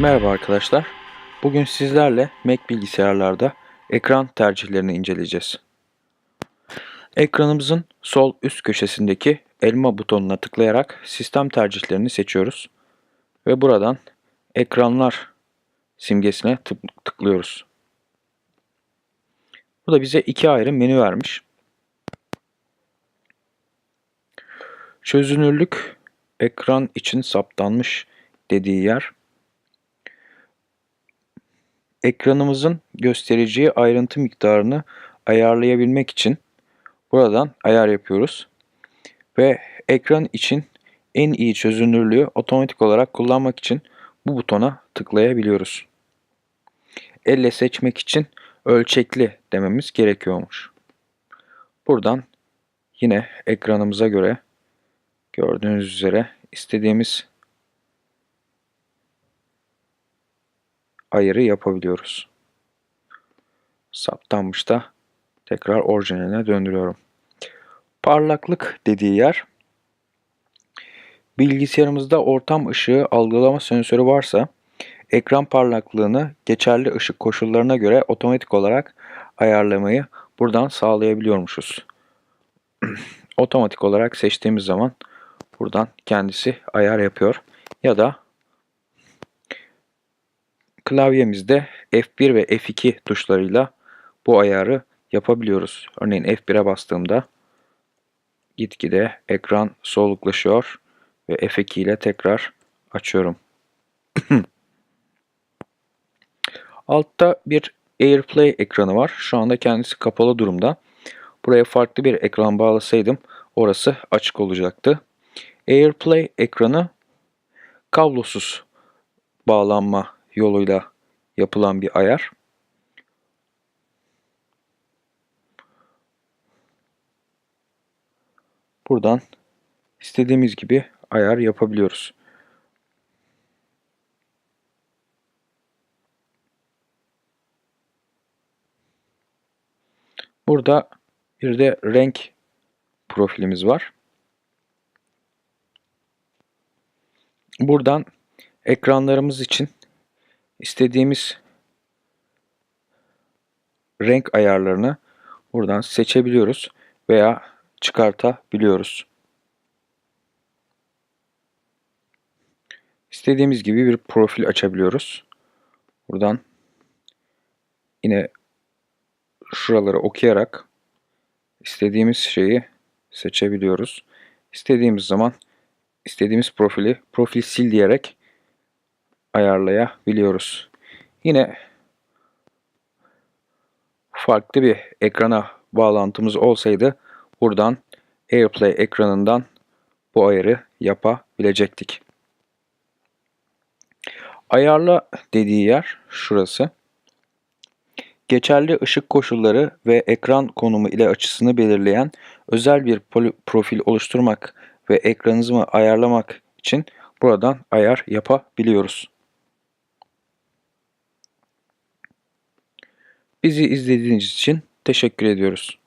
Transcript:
Merhaba arkadaşlar. Bugün sizlerle Mac bilgisayarlarda ekran tercihlerini inceleyeceğiz. Ekranımızın sol üst köşesindeki elma butonuna tıklayarak sistem tercihlerini seçiyoruz. Ve buradan ekranlar simgesine tık- tıklıyoruz. Bu da bize iki ayrı menü vermiş. Çözünürlük ekran için saptanmış dediği yer ekranımızın göstereceği ayrıntı miktarını ayarlayabilmek için buradan ayar yapıyoruz. Ve ekran için en iyi çözünürlüğü otomatik olarak kullanmak için bu butona tıklayabiliyoruz. Elle seçmek için ölçekli dememiz gerekiyormuş. Buradan yine ekranımıza göre gördüğünüz üzere istediğimiz ayarı yapabiliyoruz. Saptanmış da tekrar orijinaline döndürüyorum. Parlaklık dediği yer bilgisayarımızda ortam ışığı algılama sensörü varsa ekran parlaklığını geçerli ışık koşullarına göre otomatik olarak ayarlamayı buradan sağlayabiliyormuşuz. otomatik olarak seçtiğimiz zaman buradan kendisi ayar yapıyor ya da klavyemizde F1 ve F2 tuşlarıyla bu ayarı yapabiliyoruz. Örneğin F1'e bastığımda gitgide ekran soluklaşıyor ve F2 ile tekrar açıyorum. Altta bir AirPlay ekranı var. Şu anda kendisi kapalı durumda. Buraya farklı bir ekran bağlasaydım orası açık olacaktı. AirPlay ekranı kablosuz bağlanma yoluyla yapılan bir ayar. Buradan istediğimiz gibi ayar yapabiliyoruz. Burada bir de renk profilimiz var. Buradan ekranlarımız için istediğimiz renk ayarlarını buradan seçebiliyoruz veya çıkartabiliyoruz. İstediğimiz gibi bir profil açabiliyoruz. Buradan yine şuraları okuyarak istediğimiz şeyi seçebiliyoruz. İstediğimiz zaman istediğimiz profili profil sil diyerek ayarlayabiliyoruz. Yine farklı bir ekrana bağlantımız olsaydı buradan AirPlay ekranından bu ayarı yapabilecektik. Ayarla dediği yer şurası. Geçerli ışık koşulları ve ekran konumu ile açısını belirleyen özel bir profil oluşturmak ve ekranınızı ayarlamak için buradan ayar yapabiliyoruz. Bizi izlediğiniz için teşekkür ediyoruz.